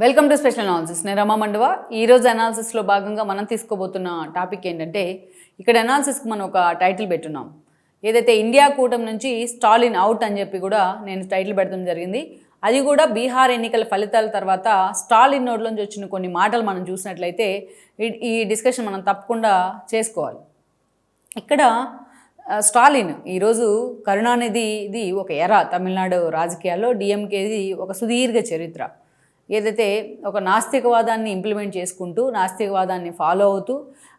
Welcome to special analysis నేను రమా మండవ. ఈరోజు అనాలిసిస్లో భాగంగా మనం తీసుకోబోతున్న టాపిక్ ఏంటంటే ఇక్కడ అనాలిసిస్కి మనం ఒక టైటిల్ పెట్టున్నాం. ఏదైతే ఇండియా కూటమి నుంచి స్టాలిన్ అవుట్ అని చెప్పి కూడా నేను టైటిల్ పెట్టడం జరిగింది. అది కూడా బీహార్ ఎన్నికల ఫలితాల తర్వాత స్టాలిన్ నోట్లోంచి వచ్చిన కొన్ని మాటలు మనం చూసినట్లయితే ఈ- డిస్కషన్ మనం తప్పకుండా చేసుకోవాలి. ఇక్కడ స్టాలిన్ ఈరోజు కరుణానిధి ఇది ఒక ఎరా తమిళనాడు రాజకీయాల్లో డిఎంకేది ఒక సుదీర్ఘ చరిత్ర. ఏదైతే ఒక నాస్తికవాదాన్ని ఇంప్లిమెంట్ చేసుకుంటూ నాస్తికవాదాన్ని ఫాలో అవుతూ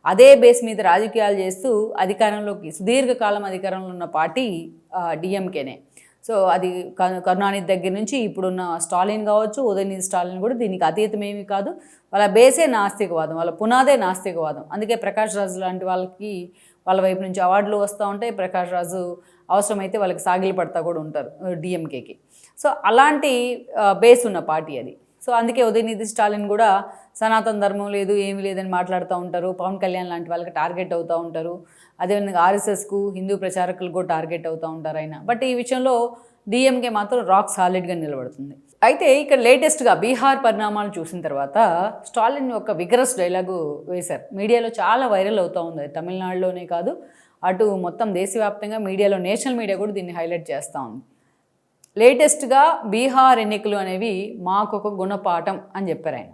అదే బేస్ మీద రాజకీయాలు చేస్తూ అధికారంలోకి సుదీర్ఘకాలం అధికారంలో ఉన్న పార్టీ డిఎంకేనే సో అది క- కరుణానిధి దగ్గర నుంచి ఇప్పుడున్న స్టాలిన్ కావచ్చు ఉదయనిధి స్టాలిన్ కూడా దీనికి అతీతమేమి కాదు. వాళ్ళ బేసే నాస్తికవాదం వాళ్ళ పునాదే నాస్తికవాదం. అందుకే ప్రకాష్ రాజు లాంటి వాళ్ళకి వాళ్ళ వైపు నుంచి అవార్డులు వస్తూ ఉంటాయి. ప్రకాష్ రాజు అవసరమైతే వాళ్ళకి సాగిలి పడతా కూడా ఉంటారు డిఎంకేకి సో అలాంటి బేస్ ఉన్న పార్టీ అది. సో అందుకే ఉదయనిధి స్టాలిన్ కూడా సనాతన ధర్మం లేదు ఏమీ లేదని మాట్లాడుతూ ఉంటారు. పవన్ కళ్యాణ్ లాంటి వాళ్ళకి టార్గెట్ అవుతూ ఉంటారు. అదేవిధంగా ఆర్ఎస్ఎస్కు హిందూ ప్రచారకులకు కూడా టార్గెట్ అవుతూ ఉంటారు ఆయన. బట్ ఈ విషయంలో డిఎంకే మాత్రం రాక్ సాలిడ్గా నిలబడుతుంది. అయితే ఇక్కడ లేటెస్ట్గా బీహార్ పరిణామాలు చూసిన తర్వాత స్టాలిన్ ఒక విగరస్ డైలాగు వేశారు. మీడియాలో చాలా వైరల్ అవుతూ ఉంది. తమిళనాడులోనే కాదు అటు మొత్తం దేశవ్యాప్తంగా మీడియాలో నేషనల్ మీడియా కూడా దీన్ని హైలైట్ చేస్తూ ఉంది. లేటెస్ట్గా బీహార్ ఎన్నికలు అనేవి మాకు ఒక గుణపాఠం అని చెప్పారు ఆయన.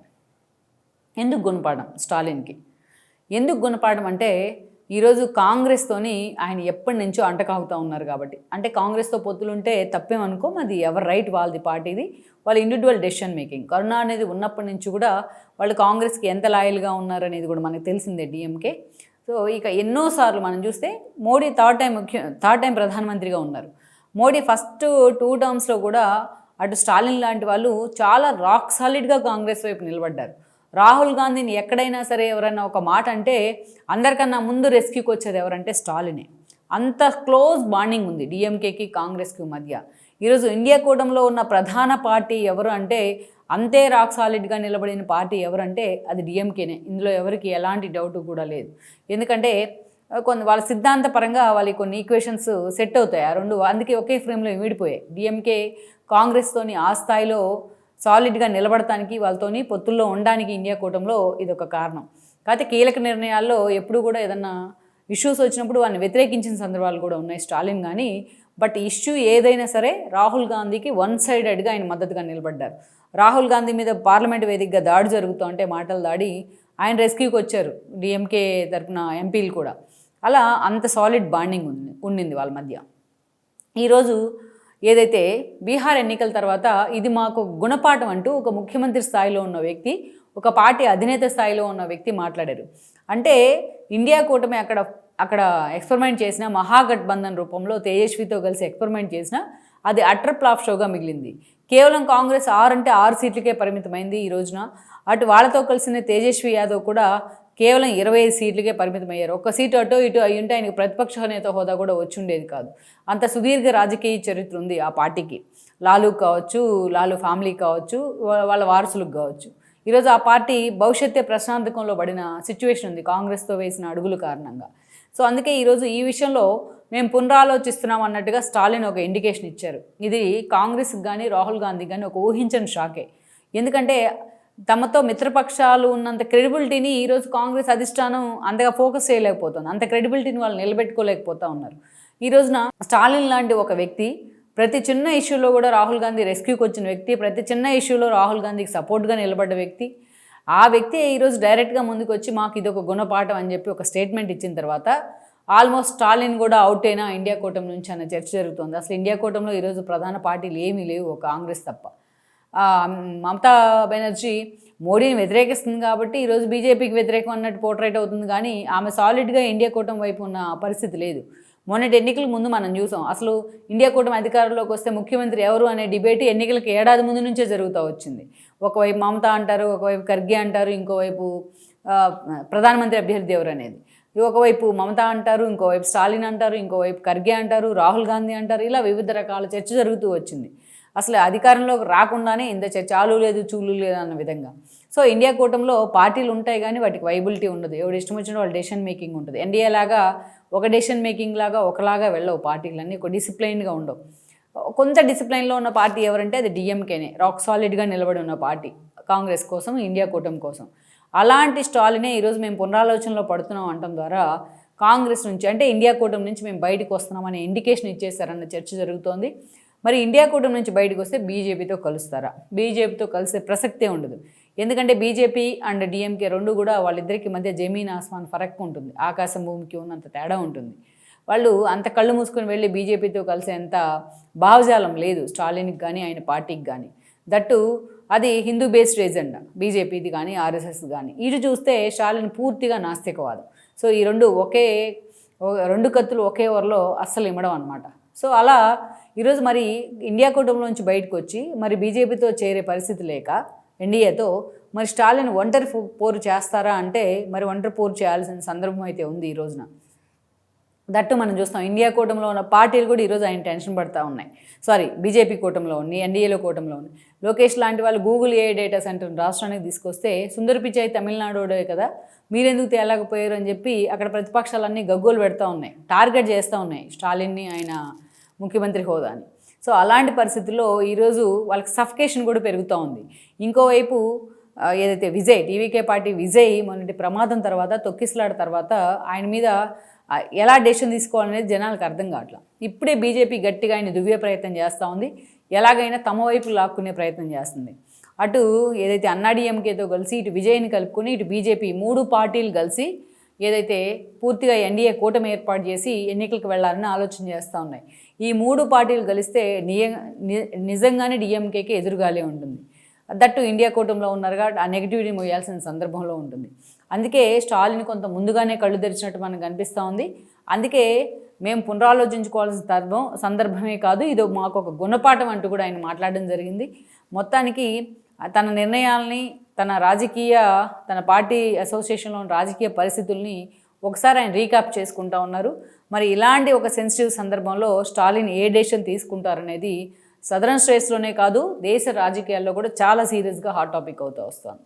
ఎందుకు గుణపాఠం? స్టాలిన్కి. ఎందుకు గుణపాఠం అంటే ఈరోజు కాంగ్రెస్తోని ఆయన ఎప్పటి నుంచో అంటకాగుతూ ఉన్నారు కాబట్టి. అంటే కాంగ్రెస్తో పొత్తులుంటే తప్పేమనుకో అది ఎవరి రైట్ వాళ్ళది పార్టీది వాళ్ళ ఇండివిజువల్ డెసిషన్ మేకింగ్. కరుణ అనేది ఉన్నప్పటి నుంచి కూడా వాళ్ళు కాంగ్రెస్కి ఎంత లాయల్గా ఉన్నారనేది కూడా మనకు తెలిసిందే డిఎంకే. సో ఇక ఎన్నోసార్లు మనం చూస్తే మోడీ థర్డ్ టైం ముఖ్య థర్డ్ టైం ప్రధానమంత్రిగా ఉన్నారు. మోడీ ఫస్ట్ టూ టర్మ్స్లో కూడా అటు స్టాలిన్ లాంటి వాళ్ళు చాలా రాక్ సాలిడ్గా కాంగ్రెస్ వైపు నిలబడ్డారు. రాహుల్ గాంధీని ఎక్కడైనా సరే ఎవరైనా ఒక మాట అంటే అందరికన్నా ముందు రెస్క్యూకి వచ్చేది ఎవరంటే స్టాలినే. అంత క్లోజ్ బాండింగ్ ఉంది డిఎంకేకి కాంగ్రెస్కి మధ్య. ఈరోజు ఇండియా కూటమిలో ఉన్న ప్రధాన పార్టీ ఎవరు అంటే అంతే రాక్ సాలిడ్గా నిలబడిన పార్టీ ఎవరంటే అది డిఎంకేనే ఇందులో ఎవరికి ఎలాంటి డౌట్ కూడా లేదు. ఎందుకంటే కొన్ని వాళ్ళ సిద్ధాంతపరంగా వాళ్ళకి కొన్ని ఈక్వేషన్స్ సెట్ అవుతాయి. ఆ రెండు అందుకే ఒకే ఫ్రేమ్లో విడిపోయాయి డిఎంకే కాంగ్రెస్తోని ఆ స్థాయిలో సాలిడ్గా నిలబడటానికి వాళ్ళతోని పొత్తుల్లో ఉండడానికి ఇండియా కూటంలో ఇది ఒక కారణం. కాకపోతే కీలక నిర్ణయాల్లో ఎప్పుడు కూడా ఏదన్నా ఇష్యూస్ వచ్చినప్పుడు వాళ్ళని వ్యతిరేకించిన సందర్భాలు కూడా ఉన్నాయి స్టాలిన్ కానీ బట్ ఇష్యూ ఏదైనా సరే రాహుల్ గాంధీకి వన్ సైడెడ్గా ఆయన మద్దతుగా నిలబడ్డారు. రాహుల్ గాంధీ మీద పార్లమెంట్ వేదికగా దాడి జరుగుతూ ఉంటే మాటలు దాడి ఆయన రెస్క్యూకి వచ్చారు. డిఎంకే తరపున ఎంపీలు కూడా. అలా అంత సాలిడ్ బాండింగ్ ఉంది ఉండింది వాళ్ళ మధ్య. ఈరోజు ఏదైతే బీహార్ ఎన్నికల తర్వాత ఇది మాకు గుణపాఠం అంటూ ఒక ముఖ్యమంత్రి స్థాయిలో ఉన్న వ్యక్తి ఒక పార్టీ అధినేత స్థాయిలో ఉన్న వ్యక్తి మాట్లాడారు. అంటే ఇండియా కూటమి అక్కడ అక్కడ ఎక్స్పెరిమెంట్ చేసిన మహాగఠబంధన్ రూపంలో తేజస్వితో కలిసి ఎక్స్పెరిమెంట్ చేసిన అది అటర్ ప్లాప్ షోగా మిగిలింది. కేవలం కాంగ్రెస్ ఆరు అంటే ఆరు సీట్లకే పరిమితమైంది ఈ రోజున. అటు వాళ్ళతో కలిసిన తేజస్వి యాదవ్ కూడా కేవలం ఇరవై ఐదు సీట్లకే పరిమితమయ్యారు. ఒక్క సీటు అటో ఇటు అయ్యుంటే ఆయనకు ప్రతిపక్ష నేత హోదా కూడా వచ్చిండేది కాదు. అంత సుదీర్ఘ రాజకీయ చరిత్ర ఉంది ఆ పార్టీకి. లాలు కావచ్చు లాలు ఫ్యామిలీ కావచ్చు వాళ్ళ వారసులకు కావచ్చు. ఈరోజు ఆ పార్టీ భవిష్యత్తే ప్రశాంతకంలో పడిన సిచ్యువేషన్ ఉంది కాంగ్రెస్తో వేసిన అడుగుల కారణంగా. సో అందుకే ఈరోజు ఈ విషయంలో మేము పునరాలోచిస్తున్నాం అన్నట్టుగా స్టాలిన్ ఒక ఇండికేషన్ ఇచ్చారు. ఇది కాంగ్రెస్కి కానీ రాహుల్ గాంధీ కానీ ఒక ఊహించని షాకే. ఎందుకంటే తమతో మిత్రపక్షాలు ఉన్నంత క్రెడిబిలిటీని ఈరోజు కాంగ్రెస్ అధిష్టానం అంతగా ఫోకస్ చేయలేకపోతుంది. అంత క్రెడిబిలిటీని వాళ్ళు నిలబెట్టుకోలేకపోతా ఉన్నారు. ఈ రోజున స్టాలిన్ లాంటి ఒక వ్యక్తి ప్రతి చిన్న ఇష్యూలో కూడా రాహుల్ గాంధీ రెస్క్యూకి వచ్చిన వ్యక్తి ప్రతి చిన్న ఇష్యూలో రాహుల్ గాంధీకి సపోర్ట్గా నిలబడ్డ వ్యక్తి ఆ వ్యక్తి ఈరోజు డైరెక్ట్గా ముందుకు వచ్చి మాకు ఇది ఒక గుణపాఠం అని చెప్పి ఒక స్టేట్మెంట్ ఇచ్చిన తర్వాత ఆల్మోస్ట్ స్టాలిన్ కూడా అవుట్ అయినా ఇండియా కూటమి నుంచి అన్న చర్చ జరుగుతుంది. అసలు ఇండియా కూటమిలో ఈరోజు ప్రధాన పార్టీలు ఏమీ లేవు ఒక కాంగ్రెస్ తప్ప. మమతా బెనర్జీ మోడీని వ్యతిరేకిస్తుంది కాబట్టి ఈరోజు బీజేపీకి వ్యతిరేకం అన్నట్టు పోర్ట్రేట్ అవుతుంది కానీ ఆమె సాలిడ్గా ఇండియా కూటమి వైపు ఉన్న పరిస్థితి లేదు. మొన్నటి ఎన్నికల ముందు మనం చూసాం. అసలు ఇండియా కూటమి అధికారంలోకి వస్తే ముఖ్యమంత్రి ఎవరు అనే డిబేట్ ఎన్నికలకు ఏడాది ముందు నుంచే జరుగుతూ వచ్చింది. ఒకవైపు మమత అంటారు ఒకవైపు ఖర్గే అంటారు ఇంకోవైపు ప్రధానమంత్రి అభ్యర్థి ఎవరు అనేది. ఒకవైపు మమత అంటారు ఇంకోవైపు స్టాలిన్ అంటారు ఇంకోవైపు ఖర్గే అంటారు రాహుల్ గాంధీ అంటారు ఇలా వివిధ రకాల చర్చ జరుగుతూ వచ్చింది. అసలు అధికారంలోకి రాకుండానే ఇంత చాలు లేదు చూలు లేదు అన్న విధంగా. సో ఇండియా కూటమిలో పార్టీలు ఉంటాయి కానీ వాటికి వైబిలిటీ ఉండదు. ఎవడు ఇష్టం వచ్చిన వాళ్ళు డెసిషన్ మేకింగ్ ఉంటుంది. ఎన్డీఏ లాగా ఒక డెసిషన్ మేకింగ్ లాగా ఒకలాగా వెళ్ళవు పార్టీలన్నీ. ఒక డిసిప్లైన్గా ఉండవు. కొంత డిసిప్లైన్లో ఉన్న పార్టీ ఎవరంటే అది డిఎంకేనే రాక్ సాలిడ్గా నిలబడి ఉన్న పార్టీ. కాంగ్రెస్ కోసం ఇండియా కూటమి కోసం. అలాంటి స్టాలినే ఈరోజు మేము పునరాలోచనలో పడుతున్నాం అంటం ద్వారా కాంగ్రెస్ నుంచి అంటే ఇండియా కూటమి నుంచి మేము బయటకు వస్తున్నామనే ఇండికేషన్ ఇచ్చేసారన్న చర్చ జరుగుతోంది. మరి ఇండియా కూటమి నుంచి బయటకు వస్తే బీజేపీతో కలుస్తారా? బీజేపీతో కలిసే ప్రసక్తే ఉండదు. ఎందుకంటే బీజేపీ అండ్ డిఎంకే రెండు కూడా వాళ్ళిద్దరికి మధ్య జమీన్ ఆస్మాన్ ఫరక్ ఉంటుంది. ఆకాశం భూమికి ఉన్నంత తేడా ఉంటుంది. వాళ్ళు అంత కళ్ళు మూసుకొని వెళ్ళి బీజేపీతో కలిసేంత భావజాలం లేదు. స్టాలిన్కి కానీ ఆయన పార్టీకి కానీ దట్టు అది హిందూ బేస్డ్ ఎజెండా. బీజేపీది కానీ ఆర్ఎస్ఎస్ కానీ ఇటు చూస్తే స్టాలిన్ పూర్తిగా నాస్తికవాదం. సో ఈ రెండు ఒకే రెండు కత్తులు ఒకే వరలో అస్సలు ఇమ్మడం అనమాట సో అలా ఈరోజు మరి ఇండియా కూటమిలోంచి బయటకు వచ్చి మరి బీజేపీతో చేరే పరిస్థితి లేక ఎన్డీఏతో మరి స్టాలిన్ ఒంటరి పోరు చేస్తారా అంటే మరి ఒంటరి పోరు చేయాల్సిన సందర్భం అయితే ఉంది ఈ రోజున. దట్టు మనం చూస్తాం. ఇండియా కూటమిలో ఉన్న పార్టీలు కూడా ఈరోజు ఆయన టెన్షన్ పడతా ఉన్నాయి. సారీ బీజేపీ కూటమిలో ఉంది ఎన్డీఏలో కూటమిలో ఉంది లోకేష్ లాంటి వాళ్ళు గూగుల్ ఏ డేటా సెంటర్ రాష్ట్రానికి తీసుకొస్తే సుందర్ పిచాయ్ తమిళనాడుడే కదా మీరెందుకు తేలేకపోయారు అని చెప్పి అక్కడ ప్రతిపక్షాలన్నీ గగ్గోలు పెడతా ఉన్నాయి. టార్గెట్ చేస్తూ ఉన్నాయి. స్టాలిన్ని ఆయన ముఖ్యమంత్రి హోదాని సో అలాంటి పరిస్థితుల్లో ఈరోజు వాళ్ళకి సఫికేషన్ కూడా పెరుగుతూ ఉంది. ఇంకోవైపు ఏదైతే విజయ్ టీవీకే పార్టీ విజయ్ మొన్నటి ప్రమాదం తర్వాత తొక్కిసలాట తర్వాత ఆయన మీద ఎలా డెసిషన్ తీసుకోవాలనేది జనాలకు అర్థం కావట్లా. ఇప్పుడే బీజేపీ గట్టిగా ఆయన దువ్వే ప్రయత్నం చేస్తూ ఉంది. ఎలాగైనా తమ వైపు లాక్కునే ప్రయత్నం చేస్తుంది. అటు ఏదైతే అన్నాడీఎంకేతో కలిసి ఇటు విజయ్ని కలుపుకొని ఇటు బీజేపీ మూడు పార్టీలు కలిసి ఏదైతే పూర్తిగా ఎన్డీఏ కూటమి ఏర్పాటు చేసి ఎన్నికలకు వెళ్ళాలని ఆలోచన చేస్తూ ఉన్నాయి. ఈ మూడు పార్టీలు కలిస్తే నియ నిజంగానే డిఎంకేకి ఎదురుగాలే ఉంటుంది. దట్టు ఇండియా కూటమిలో ఉన్నారు కాబట్టి ఆ నెగిటివిటీ మోయాల్సిన సందర్భంలో ఉంటుంది. అందుకే స్టాలిన్ కొంత ముందుగానే కళ్ళు తెరిచినట్టు మనకు కనిపిస్తూ ఉంది. అందుకే మేము పునరాలోచించుకోవాల్సిన సందర్భం సందర్భమే కాదు ఇది మాకు ఒక గుణపాఠం అంటూ కూడా ఆయన మాట్లాడడం జరిగింది. మొత్తానికి తన నిర్ణయాల్ని తన రాజకీయ తన పార్టీ అసోసియేషన్లో ఉన్న రాజకీయ పరిస్థితుల్ని ఒకసారి ఆయన రీకాప్ చేసుకుంటా ఉన్నారు. మరి ఇలాంటి ఒక సెన్సిటివ్ సందర్భంలో స్టాలిన్ ఏ డెసిషన్ తీసుకుంటారనేది సదరన్ స్టేట్స్లోనే కాదు దేశ రాజకీయాల్లో కూడా చాలా సీరియస్గా హాట్ టాపిక్ అవుతూ వస్తాను